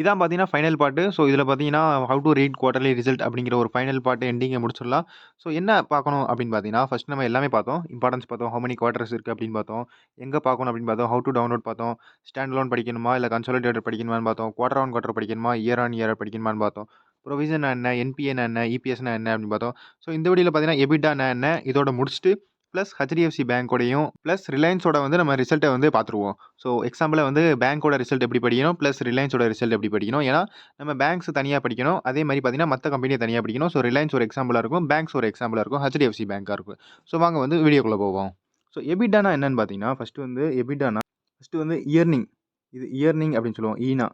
இதான் பார்த்தீங்கன்னா ஃபைனல் பாட்டு ஸோ இதில் பார்த்தீங்கன்னா, how to read quarterly result அப்படிங்கிற ஒரு ஃபைனல் பாட்டு எண்டிங்கை முடிச்சிடலாம். ஸோ என்ன பார்க்கணும் அப்படின்னு பார்த்தீங்கன்னா, ஃபர்ஸ்ட் நம்ம எல்லாமே பார்த்தோம். இம்பார்ட்டன்ஸ் பார்த்தோம். ஹவு மெனி குவார்டர்ஸ் இருக்குது அப்படின்னு பார்த்தோம். எங்கே பார்க்கணும் அப்படின்னு பார்த்தோம். ஹவு டு டவுன்லோட் பார்த்தோம். ஸ்டாண்ட் லோன் படிக்கணுமா? இல்லை கன்சாலிடேட்டர் படிக்கணுமான்னு பார்த்தோம். குவார்டர் ஆன் குவார்டர் படிக்கணுமா? இயர் ஆன் இயர் படிக்கணுமான்னு பார்த்தோம். ப்ரொவிஷன் என்ன? என்பிஏன்னா என்ன? இபிஎஸ்னா என்ன? அப்படின்னு பார்த்தோம். ஸோ இந்த வீடியோல பார்த்தீங்கன்னா, எபிட்டானா என்ன? இதோட முடிச்சுட்டு ப்ளஸ் ஹெச்டிஎஃப்சி பேங்க்கோடையும் ப்ளஸ் ரிலையன்ஸோட வந்து நம்ம ரிசல்ட்டை வந்து பார்த்துருவோம். ஸோ எக்ஸாம்பிளா வந்து பேங்க்கோட ரிசல்ட் எப்படி படிக்கணும்? ப்ளஸ் ரிலையன்ஸோட ரிசல்ட் எப்படி படிக்கணும்? ஏன்னா, நம்ம பேங்க்ஸ் தனியாக படிக்கணும். அதே மாதிரி பார்த்தீங்கன்னா, மற்ற கம்பெனியை தனியாக படிக்கணும். ஸோ ரிலையன்ஸ் ஒரு எக்ஸாம்பிளாக இருக்கும். பேங்க்ஸ் ஒரு எக்ஸாம்பிளாக இருக்கும். ஹெச்டிஎஃப்சி பேங்க்காக இருக்கும். ஸோ வாங்க வந்து வீடியோக்குள்ளே போவோம். ஸோ எபிட்டானா என்னென்னு பார்த்தீங்கன்னா, ஃபஸ்ட்டு வந்து எபிடானா ஃபஸ்ட்டு வந்து இயர்னிங். இது இயர்னிங் அப்படின்னு சொல்லுவோம். E ஈனா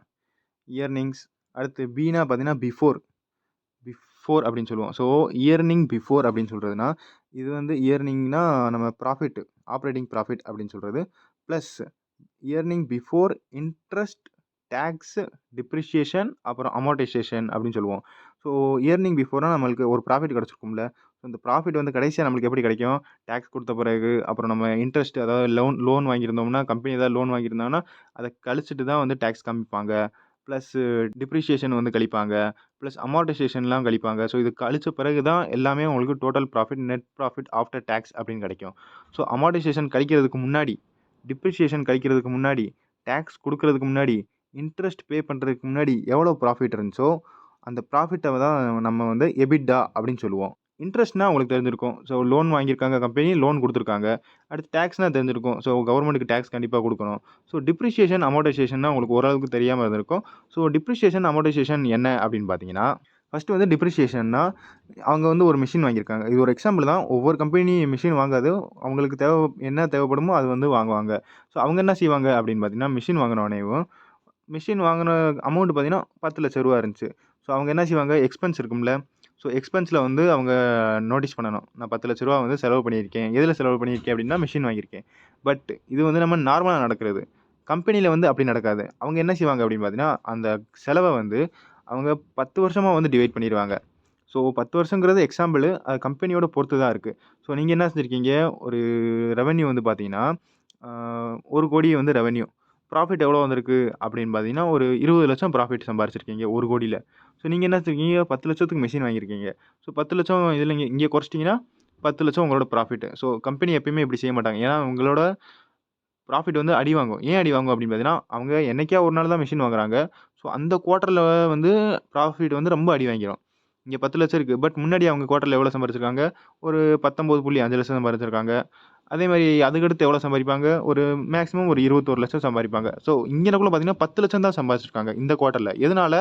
இயர்னிங்ஸ். அடுத்து பீனா பார்த்தீங்கன்னா, பிஃபோர். பிஃபோர் அப்படின்னு சொல்லுவோம். ஸோ இயர்னிங் பிஃபோர் அப்படின்னு சொல்கிறதுனா இது வந்து இயர்னிங்னா நம்ம ப்ராஃபிட் ஆப்ரேட்டிங் ப்ராஃபிட் அப்படின்னு சொல்கிறது plus earning before interest, taxes, depreciation அப்புறம் அமௌண்டைசேஷன் அப்படின்னு சொல்லுவோம். ஸோ இயர்னிங் பிஃபோராக நம்மளுக்கு ஒரு ப்ராஃபிட் கிடச்சிருக்கும்ல ஸோ இந்த ப்ராஃபிட் வந்து கடைசியாக நம்மளுக்கு எப்படி கிடைக்கும்? டேக்ஸ் கொடுத்த பிறகு, அப்புறம் நம்ம இன்ட்ரெஸ்ட் அதாவது லோன் லோன் வாங்கியிருந்தோம்னா, கம்பெனி ஏதாவது லோன் வாங்கியிருந்தாங்கன்னா, அதை கழிச்சிட்டு தான் வந்து டேக்ஸ் காமிப்பாங்க. ப்ளஸ்ஸு டிப்ரிஷியேஷன் வந்து கழிப்பாங்க. ப்ளஸ் அமார்டைசேஷன்லாம் கழிப்பாங்க. ஸோ இது கழித்த பிறகு தான் எல்லாமே உங்களுக்கு total profit, net profit after tax அப்படின்னு கிடைக்கும். ஸோ அமார்டைசேஷன் கழிக்கிறதுக்கு முன்னாடி, டிப்ரிஷியேஷன் கழிக்கிறதுக்கு முன்னாடி, டேக்ஸ் கொடுக்கறதுக்கு முன்னாடி, இன்ட்ரெஸ்ட் பே பண்ணுறதுக்கு முன்னாடி எவ்வளோ ப்ராஃபிட் இருந்துச்சோ, அந்த ப்ராஃபிட்டை தான் நம்ம வந்து எபிட்டா அப்படின்னு சொல்லுவோம். இன்ட்ரெஸ்ட்னா உங்களுக்கு தெரிஞ்சிருக்கும். ஸோ லோன் வாங்கியிருக்காங்க கம்பெனி, லோன் கொடுத்துருக்காங்க அடுத்து டேக்ஸ்னால் தெரிஞ்சிருக்கும். ஸோ கவர்மெண்ட்டுக்கு டேக்ஸ் கண்டிப்பாக கொடுக்கணும் ஸோ டிப்ரிஷியேஷன் அமௌண்டைசேஷன்னா உங்களுக்கு ஓரளவுக்கு தெரியாமல் இருந்திருக்கும். ஸோ டிப்ரிஷியேஷன் அமௌண்டைசேஷன் என்ன அப்படின்னு பார்த்தீங்கன்னா, ஃபஸ்ட்டு வந்து டிப்ரிஷியேஷன்னா அவங்க வந்து ஒரு மிஷின் வாங்கியிருக்காங்க. இது ஒரு எக்ஸாம்பிள் தான். ஒவ்வொரு கம்பெனி மிஷின் வாங்காது. அவங்களுக்கு தேவை என்ன தேவைப்படுமோ அது வந்து வாங்குவாங்க. ஸோ அவங்க என்ன செய்வாங்க அப்படின்னு பார்த்தீங்கன்னா, மிஷின் வாங்கினோடனேவும் மிஷின் வாங்கின அமௌண்ட் பார்த்தீங்கன்னா, பத்து லட்ச ரூபா இருந்துச்சு. ஸோ அவங்க என்ன செய்வாங்க? எக்ஸ்பென்ஸ் இருக்கும்ல. ஸோ எக்ஸ்பென்ஸில் வந்து அவங்க நோட்டீஸ் பண்ணணும். நான் பத்து லட்ச ரூபா வந்து செலவு பண்ணியிருக்கேன். எதில் செலவு பண்ணியிருக்கேன் அப்படின்னா, மிஷின் வாங்கியிருக்கேன். பட் இது வந்து நம்ம நார்மலாக நடக்கிறது. கம்பெனியில் வந்து அப்படி நடக்காது. அவங்க என்ன செய்வாங்க அப்படின்னு பார்த்தீங்கன்னா, அந்த செலவை வந்து அவங்க பத்து வருஷமாக வந்து டிவைட் பண்ணிடுவாங்க ஸோ 10 வருஷங்கிறது எக்ஸாம்பிள். அது கம்பெனியோட பொறுத்து தான் இருக்குது ஸோ நீங்கள் என்ன செஞ்சிருக்கீங்க? ஒரு ரெவென்யூ வந்து பார்த்தீங்கன்னா, ஒரு கோடி வந்து ரெவென்யூ. ப்ராஃபிட் எவ்வளோ வந்திருக்கு அப்படின்னு பார்த்தீங்கன்னா, ஒரு இருபது லட்சம் ப்ராஃபிட் சம்பாரிச்சிருக்கீங்க 1,00,00,000ல. ஸோ நீங்கள் என்ன செஞ்சிருக்கீங்க? 10,00,000க்கு மெஷின் வாங்கியிருக்கீங்க. ஸோ 10,00,000 இதுல இங்க இங்க குறைச்சிட்டீங்கன்னா, 10,00,000 உங்களோட ப்ராஃபிட். ஸோ கம்பெனி எப்பயுமே இப்படி செய்ய மாட்டாங்க. ஏன்னா உங்களோட ப்ராஃபிட் வந்து அடி வாங்கும். ஏன் அடி வாங்கும் அப்படின்னு பார்த்தீங்கன்னா, அவங்க என்னைக்கா ஒரு நாள் தான் மிஷின் வாங்குறாங்க. ஸோ அந்த குவார்ட்டரில் வந்து ப்ராஃபிட் வந்து ரொம்ப அடி வாங்கிரும். இங்க 10,00,000 இருக்கு. பட் முன்னாடி அவங்க குவார்ட்டர்ல எவ்வளோ சம்பாரிச்சிருக்காங்க? ஒரு 19.5 சம்பாரிச்சிருக்காங்க. அதே மாதிரி அதுக்கடுத்து எவ்வளோ சம்பாதிப்பாங்க ஒரு மேக்ஸிமம் ஒரு இருபத்தோரு லட்சம் சம்பாதிப்பாங்க ஸோ இங்கனக்குள்ள பார்த்தீங்கன்னா, பத்து லட்சம் தான் சம்பாதிச்சிருக்காங்க இந்த குவார்ட்டரில் எதனால்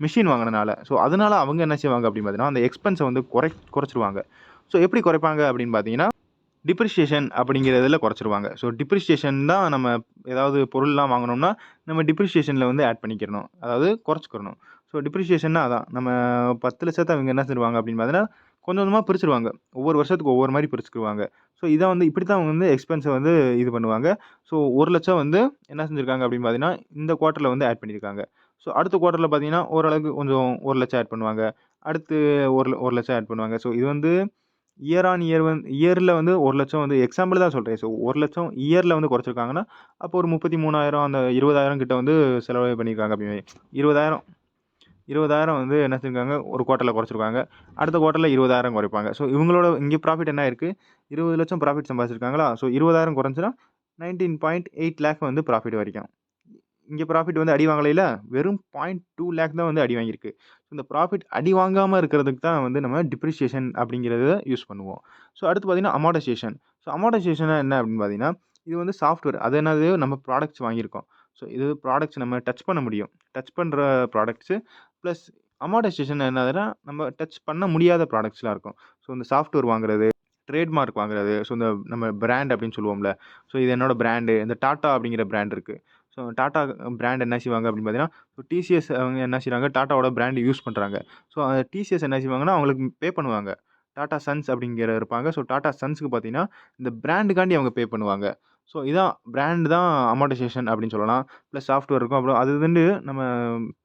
மிஷின் வாங்கினால ஸோ அதனால் அவங்க என்ன செய்வாங்க அப்படின்னு பார்த்தீங்கன்னா, அந்த எக்ஸ்பென்ஸை வந்து குறை குறைச்சிருவாங்க. ஸோ எப்படி குறைப்பாங்க அப்படின்னு பார்த்தீங்கன்னா, டிப்ரிஷியேஷன் அப்படிங்கிறதுல குறைச்சிருவாங்க. ஸோ டிப்ரிஷியேஷன் தான் நம்ம ஏதாவது பொருள்லாம் வாங்கினோம்னா நம்ம டிப்ரிஷியேஷனில் வந்து ஆட் பண்ணிக்கிறணும். அதாவது குறைச்சிக்கிறணும் ஸோ டிப்ரிசியேஷன்னா அதான். நம்ம பத்து லட்சத்தை அவங்க என்ன செய்வாங்க அப்படின்னு பார்த்தீங்கன்னா, கொஞ்சம் கொஞ்சமாக பிரிச்சுருவாங்க. ஒவ்வொரு வருஷத்துக்கு ஒவ்வொரு மாதிரி பிரிச்சுக்குவாங்க. ஸோ இதை வந்து இப்படி தான் அவங்க வந்து எக்ஸ்பென்ஸை வந்து இது பண்ணுவாங்க. ஸோ ஒரு லட்சம் வந்து என்ன செஞ்சுருக்காங்க அப்படின்னு பார்த்தீங்கன்னா, இந்த குவார்ட்டரில் வந்து ஆட் பண்ணியிருக்காங்க. ஸோ அடுத்த குவார்ட்டர்ல பார்த்தீங்கன்னா, ஓரளவுக்கு கொஞ்சம் ஒரு லட்சம் ஆட் பண்ணுவாங்க. அடுத்து ஒரு ஒரு லட்சம் ஆட் பண்ணுவாங்க. ஸோ இது வந்து இயர் ஆன் இயர் வந்து இயரில் வந்து ஒரு லட்சம் வந்து எக்ஸாம்பிள் தான் சொல்கிறேன் ஸோ ஒரு லட்சம் இயரில் வந்து குறைச்சிருக்காங்கன்னா, அப்போ ஒரு 33,000 அந்த 20,000 கிட்ட வந்து செலவு பண்ணியிருக்காங்க அப்படின்னு 20,000 20,000 வந்து என்ன செஞ்சிருக்காங்க? ஒரு குவார்ட்டரில் குறைச்சிருக்காங்க. அடுத்த குவார்ட்டரில் இருபதாயிரம் குறைப்பாங்க. ஸோ இவங்களோட இங்கே ப்ராஃபிட் என்ன இருக்குது இருபது லட்சம் ப்ராஃபிட் சம்பாதிச்சிருக்காங்களா? ஸோ இருபதாயிரம் குறைஞ்சினா நைன்டீன் பாயிண்ட் எயிட் லேக் வந்து ப்ராஃபிட் வரைக்கும். இங்கே ப்ராஃபிட் வந்து அடி வாங்கலைல. வெறும் 0.2 லேக் தான் வந்து அடி வாங்கியிருக்கு. இந்த ப்ராஃபிட் அடி வாங்காமல் இருக்கிறதுக்கு தான் வந்து நம்ம டிப்ரிசியேஷன் அப்படிங்கிறத யூஸ் பண்ணுவோம். ஸோ அடுத்து பார்த்தீங்கன்னா, அமார்டைசேஷன். ஸோ அமார்டைசேஷன்னா என்ன அப்படின்னு பார்த்தீங்கன்னா, இது வந்து சாஃப்ட்வேர். அது என்னது? நம்ம ப்ராடக்ட்ஸ் வாங்கியிருக்கோம். ஸோ இது ப்ராடக்ட்ஸ் நம்ம டச் பண்ண முடியும். டச் பண்ணுற ப்ராடக்ட்ஸு ப்ளஸ் அமார்டைசேஷன் என்னதுன்னா, நம்ம டச் பண்ண முடியாத ப்ராடக்ட்ஸ்லாம் இருக்கும். ஸோ இந்த சாஃப்ட்வேர் வாங்குறது, ட்ரேட் மார்க் வாங்குறது, ஸோ இந்த நம்ம பிராண்ட் அப்படின்னு சொல்லுவோம்ல. ஸோ இது என்னோட பிராண்டு. இந்த டாட்டா அப்படிங்கிற பிராண்ட் இருக்குது ஸோ டாட்டா பிராண்ட் என்ன செய்வாங்க அப்படின்னு பார்த்தீங்கன்னா, ஸோ டிசிஎஸ் அவங்க என்ன செய்கிறாங்க டாட்டாவோட பிராண்ட் யூஸ் பண்ணுறாங்க ஸோ டிசிஎஸ் என்ன செய்வாங்கன்னா, அவங்களுக்கு பே பண்ணுவாங்க. டாட்டா சன்ஸ் அப்படிங்கிற இருப்பாங்க. ஸோ டாட்டா சன்ஸுக்கு பார்த்தீங்கன்னா, இந்த பிராண்டுக்காண்டி அவங்க பே பண்ணுவாங்க. ஸோ இதான் பிராண்ட் தான் அமார்டைசேஷன் அப்படின்னு சொல்லலாம். ப்ளஸ் சாஃப்ட்வேர் இருக்கும். அப்புறம் அது வந்து நம்ம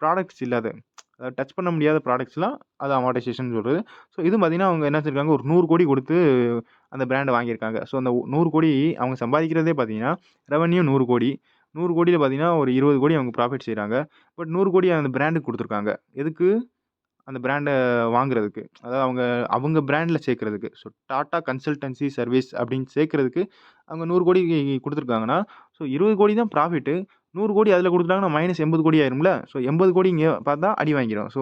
ப்ராடக்ட்ஸ் இல்லாத அதாவது டச் பண்ண முடியாத ப்ராடக்ட்ஸ்லாம் அது அமௌண்டைசேஷன் சொல்கிறது ஸோ இது பார்த்தீங்கன்னா, அவங்க என்ன செஞ்சிருக்காங்க? ஒரு நூறு கோடி கொடுத்து அந்த பிராண்டை வாங்கியிருக்காங்க. ஸோ அந்த நூறு கோடி அவங்க சம்பாதிக்கிறதே பார்த்தீங்கன்னா, ரெவென்யூ 100,00,00,000 நூறு கோடியில் பார்த்தீங்கன்னா ஒரு இருபது கோடி அவங்க ப்ராஃபிட் செய்கிறாங்க பட் நூறு கோடி அந்த பிராண்டுக்கு கொடுத்துருக்காங்க. எதுக்கு? அந்த பிராண்டை வாங்குறதுக்கு. அதாவது அவங்க அவங்க பிராண்டில் சேர்க்குறதுக்கு. ஸோ டாட்டா கன்சல்டன்சி சர்வீஸ் அப்படின்னு சேர்க்குறதுக்கு அவங்க நூறு கோடி கொடுத்துருக்காங்கன்னா ஸோ இருபது கோடி தான் ப்ராஃபிட்டு நூறு கோடி அதில் கொடுத்துட்டாங்கன்னா மைனஸ் எண்பது கோடி ஆயிரும்ல. ஸோ எண்பது கோடி இங்கே பார்த்தா அடி வாங்கிடும் ஸோ